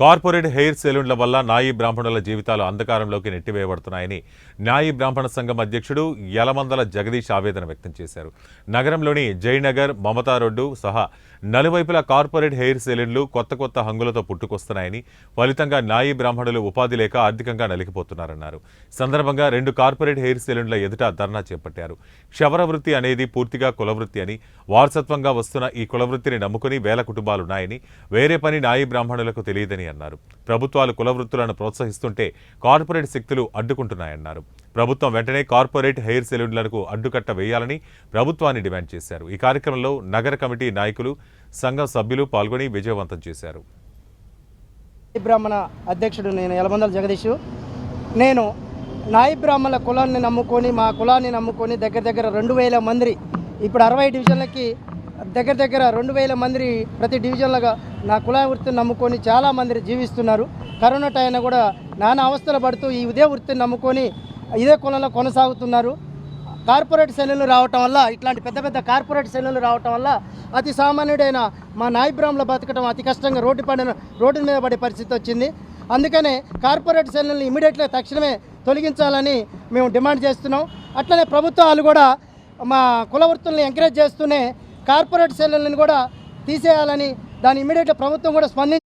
Corporate hair సెలూన్ల వల్ల నాయీ బ్రాహ్మణుల జీవితాలు అంధకారంలోకి నెట్టివేయబడుతున్నాయని న్యాయీ బ్రాహ్మణ సంఘం అధ్యక్షుడు యలమందల జగదీష్ ఆవేదన వ్యక్తం చేశారు. నగరంలోని జయనగర్ మమతా రోడ్డు సహా నలువైపులా కార్పొరేట్ హెయిర్ సెలూన్లు కొత్త కొత్త హంగులతో పుట్టుకొస్తున్నాయని ఫలితంగా నాయీ బ్రాహ్మణులు ఉపాధి లేక ఆర్థికంగా నలిగిపోతున్నారన్నారు. సందర్భంగా రెండు కార్పొరేట్ హెయిర్ సెలూన్ల ఎదుట ధర్నా చేపట్టారు. క్షవర వృత్తి అనేది పూర్తిగా కులవృత్తి అని వారసత్వంగా వస్తున్న ఈ కులవృత్తిని నమ్ముకుని వేల కుటుంబాలున్నాయని వేరే పని నాయీ బ్రాహ్మణులకు తెలియదని అన్నారు. ప్రభుత్వాలు కులవృత్తులను ప్రోత్సహిస్తుంటే కార్పొరేట్ శక్తులు అడ్డుకుంటున్నాయన్నారు. ప్రభుత్వం వెంటనే కార్పొరేట్ హెయిర్ సెలూన్లకు అడ్డుకట్ట వేయాలని ప్రభుత్వాన్ని డిమాండ్ చేశారు. ఈ కార్యక్రమంలో నగర కమిటీ నాయకులు సంఘం సభ్యులు పాల్గొని విజయవంతం చేశారు. బ్రాహ్మణ అధ్యక్షుడు నేను యలమందల జగదీష్. నేను నాయి బ్రాహ్మణుల కులాన్ని నమ్ముకొని మా కులాన్ని నమ్ముకొని దగ్గర దగ్గర రెండు వేల మంది ఇప్పుడు అరవై డివిజన్లకి దగ్గర దగ్గర రెండు వేల మంది ప్రతి డివిజన్లుగా నా కుల వృత్తిని నమ్ముకొని చాలా మంది జీవిస్తున్నారు. కరోనా టైంలో కూడా నానా అవస్థలు పడుతూ ఈ ఇదే వృత్తిని నమ్ముకొని ఇదే కులంలో కొనసాగుతున్నారు. కార్పొరేట్ సెల్లులు రావటం వల్ల ఇట్లాంటి పెద్ద పెద్ద కార్పొరేట్ సెల్లులు రావటం వల్ల అతి సామాన్యుడైన మా నాయబ్రాహ్మణులు బతకడం అతి కష్టంగా రోడ్డు పడిన రోడ్డు మీద పడే పరిస్థితి వచ్చింది. అందుకనే కార్పొరేట్ సెల్లుల్ని ఇమీడియట్గా తక్షణమే తొలగించాలని మేము డిమాండ్ చేస్తున్నాం. అట్లనే ప్రభుత్వాలు కూడా మా కుల వృత్తుల్ని ఎంకరేజ్ చేస్తూనే కార్పొరేట్ సెల్లులను కూడా తీసేయాలని దాని ఇమీడియట్గా ప్రభుత్వం కూడా స్పందించి